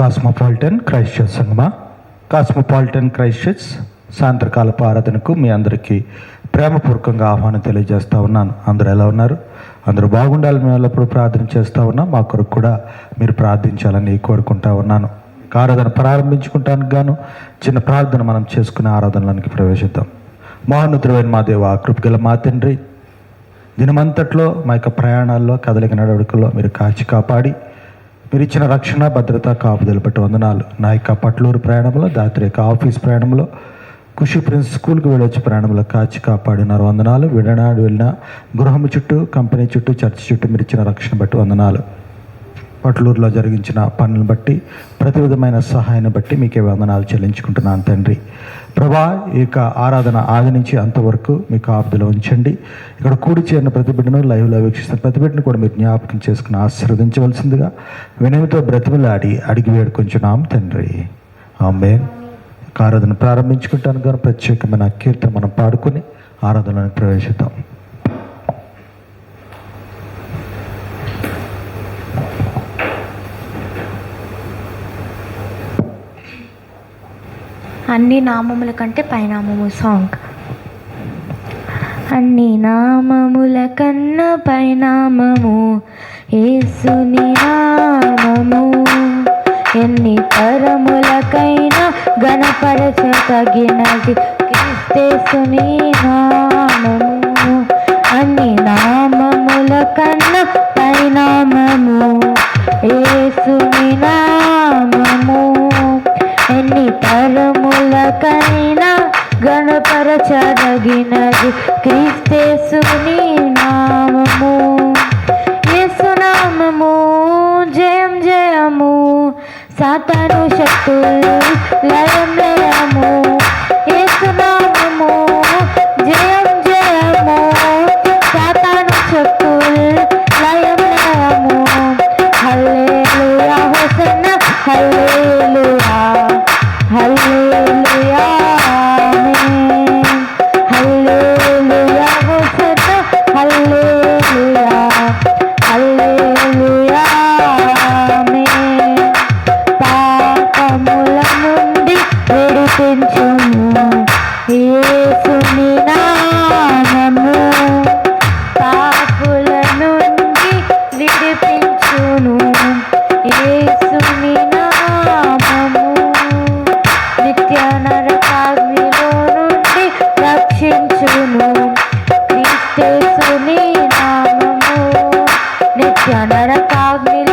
Cosmopolitan Christ church సంగమా? Cosmopolitan Christ church సాయంత్రకాలపు ఆరాధనకు మీ అందరికీ ప్రేమపూర్వకంగా ఆహ్వానం తెలియజేస్తూ ఉన్నాను. అందరూ ఎలా ఉన్నారు? అందరూ బాగుండాలి మేము ఎల్లప్పుడూ ప్రార్థన చేస్తూ ఉన్నాం. మా కొరకు కూడా మీరు ప్రార్థించాలని కోరుకుంటా ఉన్నాను. ఆరాధన ప్రారంభించుకుంటానికి గాను చిన్న ప్రార్థన మనం చేసుకునే ఆరాధనలోనికి ప్రవేశిద్దాం. మహానుద్రమైన మా దేవ కృపగల మా తండ్రి దినమంతట్లో మా యొక్క ప్రయాణాల్లో కదలిక నడవడికల్లో మీరు కాచి కాపాడి మీరు ఇచ్చిన రక్షణ భద్రత కాపుదలు బట్టి వందనాలు. నా యొక్క పట్లూరు ప్రయాణంలో దాత్రి యొక్క ఆఫీస్ ప్రయాణంలో ఖుషి ప్రిన్స్ స్కూల్కి వెళ్ళొచ్చి ప్రయాణంలో కాచి కాపాడినారు. వందనాలు. విడనాడు వెళ్ళిన గృహము చుట్టూ కంపెనీ చుట్టూ చర్చ్ చుట్టూ మీరు ఇచ్చిన రక్షణ బట్టి వందనాలు. పట్లూరులో జరిగించిన పనులను బట్టి ప్రతి విధమైన సహాయాన్ని బట్టి మీకే వందనాలు చెల్లించుకుంటున్నాను తండ్రి. ప్రభా ఈ యొక్క ఆరాధన ఆది నుంచి అంతవరకు మీకు కాపుదలో ఉంచండి. ఇక్కడ కూడి చేరిన ప్రతి బిడ్డను లైవ్లో వీక్షిస్తున్న ప్రతి బిడ్డను కూడా మీరు జ్ఞాపకం చేసుకుని ఆశీర్వదించవలసిందిగా వినయంతో బ్రతిమలాడి అడిగి వేడుకొంచున్నాం తండ్రి. ఆమె ఆరాధన ప్రారంభించుకుంటాను కానీ ప్రత్యేకమైన కీర్తన మనం పాడుకొని ఆరాధనలోకి ప్రవేశిద్దాం. అన్ని నామముల కంటే పైనామము సాంగ్ అన్ని నామముల కన్నా పైనామము ఏసుని నామము. ఎన్ని తరములకైనా గణపరచతగినది క్రిస్తేసుని నామము. అన్ని నామముల కన్నా పైనామము ఏసుని నామము ఎవరికైనా గణపరచదగినది క్రీస్తేసుని నామము. యేసునామము జయం జయము సాతాను శక్తులు నిత్య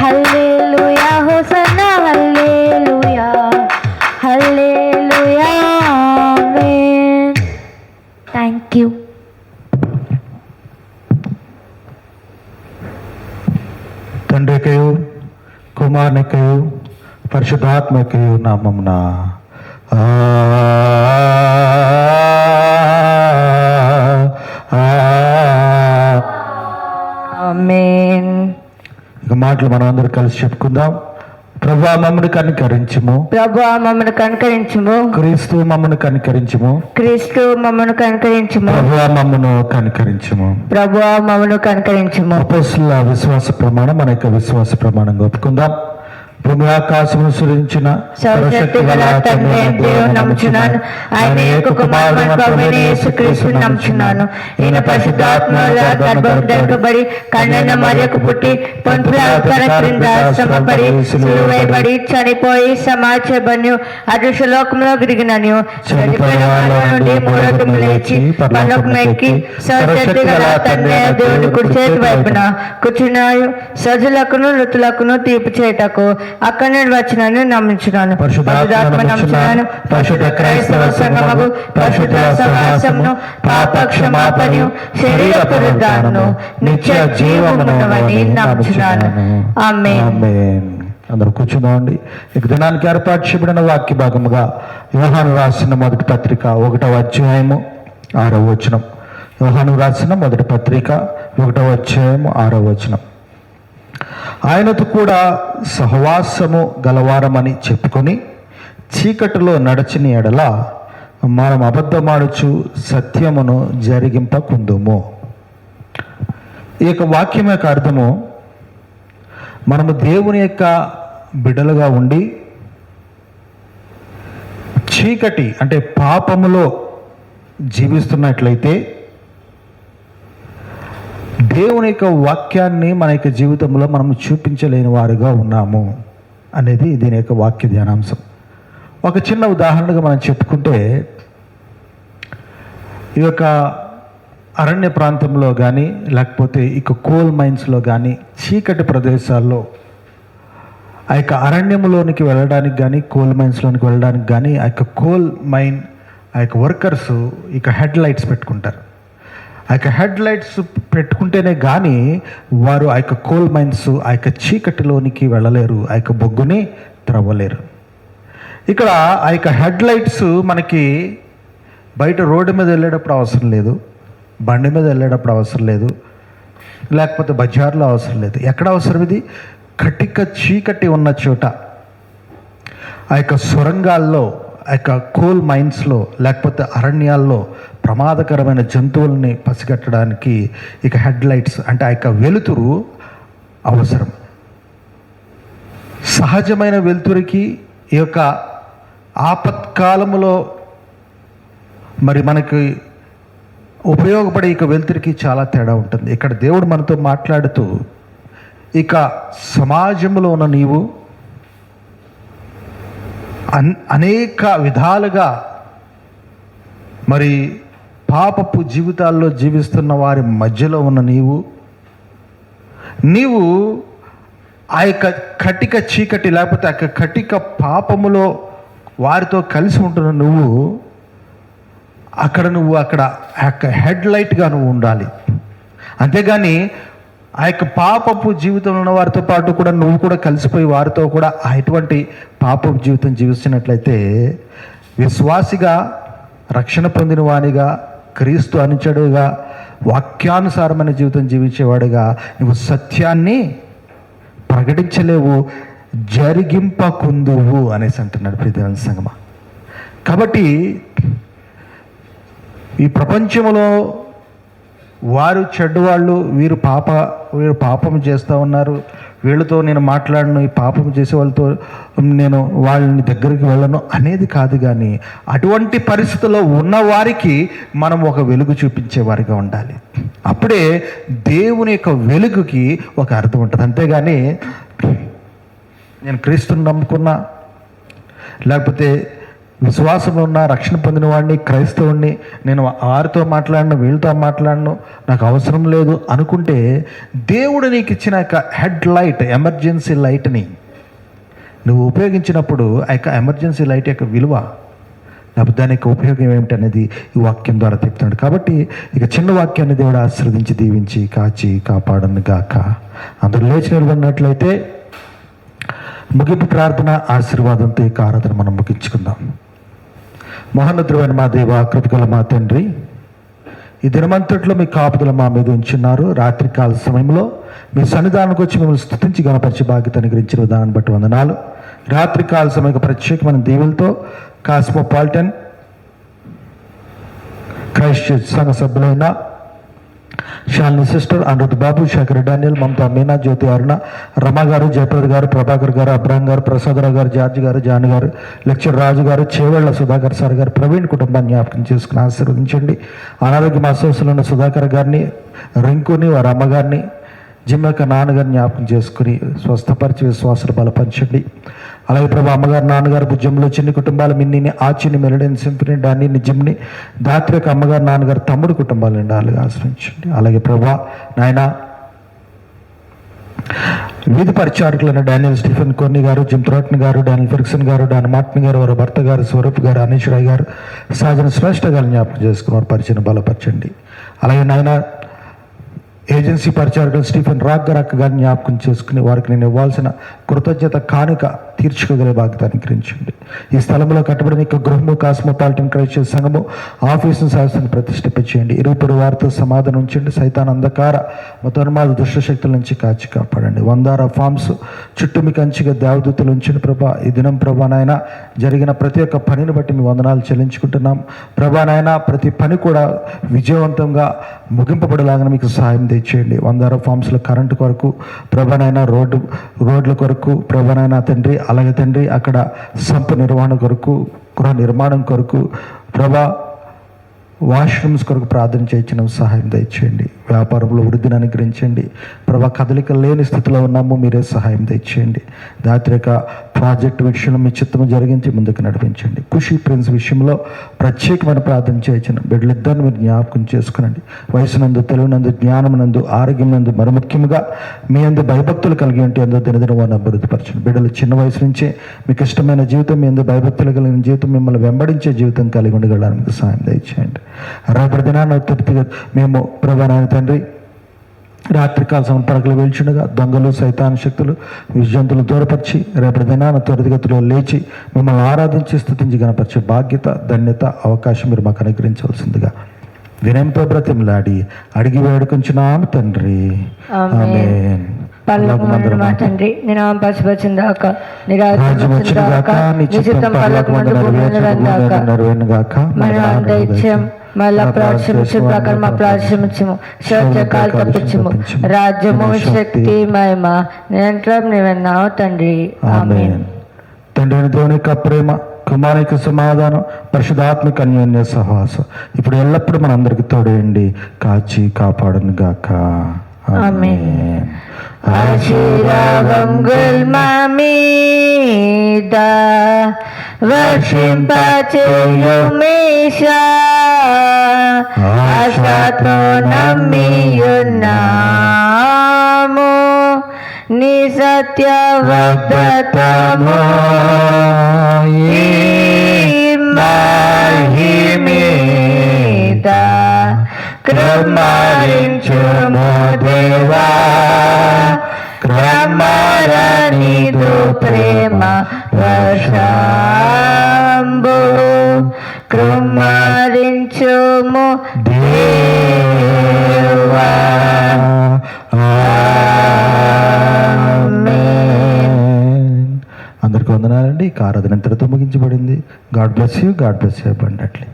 hallelujah hosanna hallelujah hallelujah amen thank you తండ్రికయు కుమారునికయు పరిశుద్ధాత్మకయు నామమున ఆ, ఆ, ఆమేన్ ఇక మాటలు మనం అందరూ కలిసి చెప్పుకుందాం. ప్రభా మమ్మను కనికరించుము. ప్రభు మమ్మను కనుకరించుము. క్రీస్తు మమ్మను కనికరించుము. క్రీస్తు మమ్మను కనుకరించుము. ప్రభు మమ్మను కనికరించుము. ప్రభు మమ్మను కనుకరించుము. అపోస్తుల విశ్వాస ప్రమాణం మన యొక్క విశ్వాస ప్రమాణంగా ఒప్పుకుందాం. భూమ్యాకాశము సృజించిన సర్వశక్తి గల తండ్రి అయిన దేవుని నమ్ముచున్నాను. ఆయన యొక్క కుమారుడు ప్రభువైన యేసుక్రీస్తు నమ్ముచున్నాను. ఈయన పరిశుద్ధాత్మ గర్భం ధరకబడి కన్నెన మరియకు పుట్టి పంపుల అవతార క్రింద శ్రమపడి సిలువైబడి చనిపోయి సమాచబడి అదృశ్య లోకంలో గిరిగినను. చనిపోయిన వారిలో నుండి మూడో లేచి పరలోకం ఎక్కి సర్వశక్తి గల తండ్రి దేవుని కుడి చేతి వైపున కూర్చున్నాయు సజులకును నృతులకును తీర్పు చేయటకు అక్కడ నుండి వచ్చినని నమ్మించున్నాను. పరిశుద్ధాత్మ నమ్ముచున్నాను. పరిశుద్ధ క్రైస్తవ సంఘము పరిశుద్ధ సమాసమును పాప క్షమాపణను శరీర నిత్య జీవమునవని నమ్ముచున్నాను. ఆమేన్. ఆమేన్. అందరూ కూర్చుందామండి ఇక దినానికి ఏర్పాటు చేయబడిన వాక్య భాగముగా యోహాను రాసిన మొదటి పత్రిక ఒకటవ అధ్యాయము ఆరవ వచనం. యోహాను రాసిన మొదటి పత్రిక ఒకటవ అధ్యాయము ఆరవ వచనం. ఆయనతో కూడా సహవాసము గలవారమని చెప్పుకొని చీకటిలో నడచిన ఎడల మనం అబద్ధమాడుచు సత్యమును జరిగింపకుందుము. ఈ యొక్క వాక్యం యొక్క అర్థము మనము దేవుని యొక్క బిడలుగా ఉండి చీకటి అంటే పాపములో జీవిస్తున్నట్లయితే దేవుని యొక్క వాక్యాన్ని మన యొక్క జీవితంలో మనం చూపించలేని వారుగా ఉన్నాము అనేది దీని యొక్క వాక్య ధ్యానాంశం. ఒక చిన్న ఉదాహరణగా మనం చెప్పుకుంటే ఈ యొక్క అరణ్య ప్రాంతంలో కానీ లేకపోతే ఇక కోల్ మైన్స్లో కానీ చీకటి ప్రదేశాల్లో ఆ యొక్క అరణ్యంలోనికి వెళ్ళడానికి కానీ కోల్ మైన్స్లోనికి వెళ్ళడానికి కానీ ఆ యొక్క కోల్ మైన్ ఆ యొక్క వర్కర్స్ ఇక హెడ్ లైట్స్ పెట్టుకుంటారు. ఆ యొక్క హెడ్ లైట్స్ పెట్టుకుంటేనే కానీ వారు ఆ యొక్క కోల్ మైన్స్ ఆ యొక్క చీకటిలోనికి వెళ్ళలేరు ఆ యొక్క బొగ్గుని త్రవ్వలేరు. ఇక్కడ ఆ యొక్క హెడ్ లైట్స్ మనకి బయట రోడ్డు మీద వెళ్ళేటప్పుడు అవసరం లేదు బండి మీద వెళ్ళేటప్పుడు అవసరం లేదు లేకపోతే బజార్లో అవసరం లేదు. ఎక్కడ అవసరం ఇది? కటిక చీకటి ఉన్న చోట ఆ యొక్క సొరంగాల్లో ఆ యొక్క కోల్ మైన్స్లో లేకపోతే అరణ్యాల్లో ప్రమాదకరమైన జంతువుల్ని పసిగట్టడానికి ఇక హెడ్ లైట్స్ అంటే ఆ యొక్క వెలుతురు అవసరం. సహజమైన వెలుతురికి ఈ యొక్క ఆపత్కాలములో మరి మనకి ఉపయోగపడే ఇక వెలుతురికి చాలా తేడా ఉంటుంది. ఇక్కడ దేవుడు మనతో మాట్లాడుతూ ఇక సమాజంలో ఉన్న నీవు అన్ అనేక విధాలుగా మరి పాపపు జీవితాల్లో జీవిస్తున్న వారి మధ్యలో ఉన్న నీవు నీవు ఆ యొక్క కటిక చీకటి లేకపోతే ఆ యొక్క కటిక పాపములో వారితో కలిసి ఉంటున్న నువ్వు అక్కడ నువ్వు అక్కడ ఆ యొక్క హెడ్ లైట్గా నువ్వు ఉండాలి. అంతేగాని ఆ యొక్క పాపపు జీవితంలో ఉన్న వారితో పాటు కూడా నువ్వు కూడా కలిసిపోయి వారితో కూడా ఆ ఎటువంటి పాపపు జీవితం జీవిస్తున్నట్లయితే విశ్వాసిగా రక్షణ పొందిన వానిగా క్రీస్తు అనుచడుగా వాక్యానుసారమైన జీవితం జీవించేవాడుగా నువ్వు సత్యాన్ని ప్రకటించలేవు జరిగింపకుందువు అనేసి అంటున్నాడు ప్రీతి సంగమ. కాబట్టి ఈ ప్రపంచంలో వారు చెడ్డవాళ్ళు వీరు పాప వీరు పాపం చేస్తూ ఉన్నారు. వీళ్ళతో నేను మాట్లాడను ఈ పాపం చేసే వాళ్ళతో నేను వాళ్ళని దగ్గరికి వెళ్ళను అనేది కాదు కానీ అటువంటి పరిస్థితుల్లో ఉన్న వారికి మనం ఒక వెలుగు చూపించేవారిగా ఉండాలి. అప్పుడే దేవుని యొక్క వెలుగుకి ఒక అర్థం ఉంటుంది. అంతేగాని నేను క్రీస్తుని నమ్ముకున్నా లేకపోతే విశ్వాసం ఉన్న రక్షణ పొందిన వాడిని క్రైస్తవుణ్ణి నేను వారితో మాట్లాడను వీళ్ళతో మాట్లాడను నాకు అవసరం లేదు అనుకుంటే దేవుడు నీకు ఇచ్చిన యొక్క హెడ్ లైట్ ఎమర్జెన్సీ లైట్ని నువ్వు ఉపయోగించినప్పుడు ఆ యొక్క ఎమర్జెన్సీ లైట్ యొక్క విలువ లేకపోతే దాని యొక్క ఉపయోగం ఏమిటి అనేది ఈ వాక్యం ద్వారా చెప్తున్నాడు కాబట్టి ఇక చిన్న వాక్యాన్ని దేవుడు ఆశ్రదించి దీవించి కాచి కాపాడను గాక. అందరూ లేచి నిలబడినట్లయితే ముగింపు ప్రార్థన ఆశీర్వాదంతో ఈ ఆరాధన మనం ముగించుకుందాం. మహోన్నతుడైన మా దేవ కృపగల మా తండ్రి. ఈ దినమంతట్లో మీ కాపుదల మా మీద ఉంచున్నారు. రాత్రికాల సమయంలో మీ సన్నిధానానికి వచ్చి మిమ్మల్ని స్థుతించి గణపరిచి బాధ్యత అనుగ్రహించిన విధానాన్ని బట్టి వందనాలు. రాత్రికాల సమయంలో ప్రత్యేకమైన దీవులతో కాస్మోపాలిటన్ క్రైస్ట్ చర్చ్ సంఘ సభ్యులైన శాలిని సిస్టర్ అనురుద్ బాబు శేఖర్ డానియల్ మమతా మీనా జ్యోతి అరుణ రమ గారు జయప్రద గారు ప్రభాకర్ గారు అబ్రహం గారు ప్రసాదరావు గారు జార్జ్ గారు జాన్ గారు లెక్చర్ రాజు గారు చేవెళ్ళ సుధాకర్ సార్ గారు ప్రవీణ్ కుటుంబాన్ని జ్ఞాపకం చేసుకుని ఆశీర్వదించండి. అనారోగ్యం అసోసియల్ ఉన్న సుధాకర్ గారిని రింకుని వారి అమ్మగారిని జిమ్ యొక్క నాన్నగారిని జ్ఞాపకం చేసుకుని స్వస్థపరిచి విశ్వాసాలు బలపరచండి అలాగే ప్రభు అమ్మగారు నాన్నగారు భుజంలో చిన్ని కుటుంబాలు మిన్నిని ఆచిని మెలడిని సింఫిని డాన్ని జిమ్ని దాత్రిక అమ్మగారు నాన్నగారు తమ్ముడు కుటుంబాలు అండి అలాగే ఆశ్రయించండి. అలాగే ప్రభా నాయన వీధి పరిచారకులైన డానియల్ స్టీఫెన్ కోర్ని గారు జిమ్ త్రోట్ని గారు డానియల్ ఫెర్క్సన్ గారు డాన్ మార్టిన్ గారు వారి భర్త గారు స్వరూప్ గారు అనీష్ రాయ్ గారు సహజన శ్రేష్ఠ గారు జ్ఞాపకం చేసుకుని వారు పరిచయం బలపరచండి. అలాగే నాయన ఏజెన్సీ పరిచారకులు స్టీఫెన్ రాక్ గారు అక్క గారిని జ్ఞాపకం చేసుకుని వారికి నేను ఇవ్వాల్సిన కృతజ్ఞత కానుక తీర్చుకోగల బాధ్యత అనుగ్రహించండి. ఈ స్థలంలో కట్టబడిన యొక్క గృహము కాస్మోపాలిటన్ క్రైస్త సంఘము ఆఫీసును శాస్త్రాన్ని ప్రతిష్ఠించేయండి ఇరుపురు వారితో సమాధానం ఉంచండి. సైతాన్ అంధకార మతోన్మాద దుష్టశక్తుల నుంచి కాచి కాపాడండి. వందార ఫామ్స్ చుట్టూ మీకు కంచిగా దేవదూతలు ఉంచండి ప్రభా. ఈ దినం ప్రభా నాయన జరిగిన ప్రతి ఒక్క పనిని బట్టి మీ వందనాలు చెల్లించుకుంటున్నాం. ప్రభా నాయన ప్రతి పని కూడా విజయవంతంగా ముగింపబడేలాగా మీకు సహాయం తెచ్చేయండి వందార ఫామ్స్లో కరెంటు కొరకు ప్రభానైనా రోడ్డు రోడ్ల కొరకు ప్రభనైన తండ్రి అలాగే తండ్రి అక్కడ సంప నిర్వహణ కొరకు గృహ నిర్మాణం కొరకు ప్రభా వాష్రూమ్స్ కొరకు ప్రార్థన చేయించిన సహాయం దయచేయండి. వ్యాపారంలో వృద్ధిని అనుగ్రహించండి. ప్రభా కదలిక లేని స్థితిలో ఉన్నాము మీరే సహాయం దయచేయండి. దాత్రిక ప్రాజెక్ట్ విషయంలో మీ చిత్తము జరిగించి ముందుకు నడిపించండి. ఖుషి ప్రిన్స్ విషయంలో ప్రత్యేకమైన ప్రార్థన చేయించిన బిడ్డలిద్దరిని మీరు జ్ఞాపకం చేసుకునండి. వయసునందు తెలివినందు జ్ఞానమునందు ఆరోగ్యమునందు మరి ముఖ్యంగా మీ అందు భయభక్తులు కలిగి ఉంటే ఎందుకు దినదిన వారిని అభివృద్ధిపరచండి. బిడ్డలు చిన్న వయసు నుంచే మీకు ఇష్టమైన జీవితం మీ అందు భయభక్తులు కలిగిన జీవితం మిమ్మల్ని వెంబడించే జీవితం కలిగి ఉండగలడానికి సాయం సహాయం దయచేయండి. రేపటి దినాన్ని తృప్తిగా మేము ప్రభానాయన తండ్రి రాత్రికాల సమర్పణకులు వేల్చుండగా దొంగలు సైతాన్ శక్తులు విజంతులు దూరపరిచి రేపటి దినాన త్వరితగతిలో లేచి మిమ్మల్ని ఆరాధించి స్థుతించి గణపరిచే బాధ్యత ధన్యత అవకాశం మీరు మాకు అనుగ్రహించవలసిందిగా వినయంతో బ్రతిమలాడి అడిగి వేడుకొంచున్నాము తండ్రి. ఆమేన్. నేను చిత్తం మళ్ళా ప్రాశ్రమించు ప్రకారం మా ప్రాశ్రమించము శోచకాలు తప్పించము రాజ్యము శక్తి మహిమ నిరంతరం నీవన్నావు తండ్రి. ఆమె ఆమేన్. తండ్రి అయిన దేవుని యొక్క ప్రేమ కుమారిక సమాధానం పరిశుధాత్మిక అన్యోన్య సహవాసం. ఇప్పుడు ఎల్లప్పుడూ మన అందరికి తోడేయండి కాచి కాపాడును గాక ఆమేన్. ఆశీర్వాదం గుల్మా మీద వర్షింపచేయు మీషా ఆశతో నమ్మియున్నాము నీ సత్య వక్తము మీద కృమారించుము దేవా. క్రమరణిదు ప్రేమ వర్షంబు కృమారించుము దేవా. అందరికి వందనాలండి. ఈ ఆరాధన ఇంతటితో ముగించబడింది. God bless you God bless you abundantly.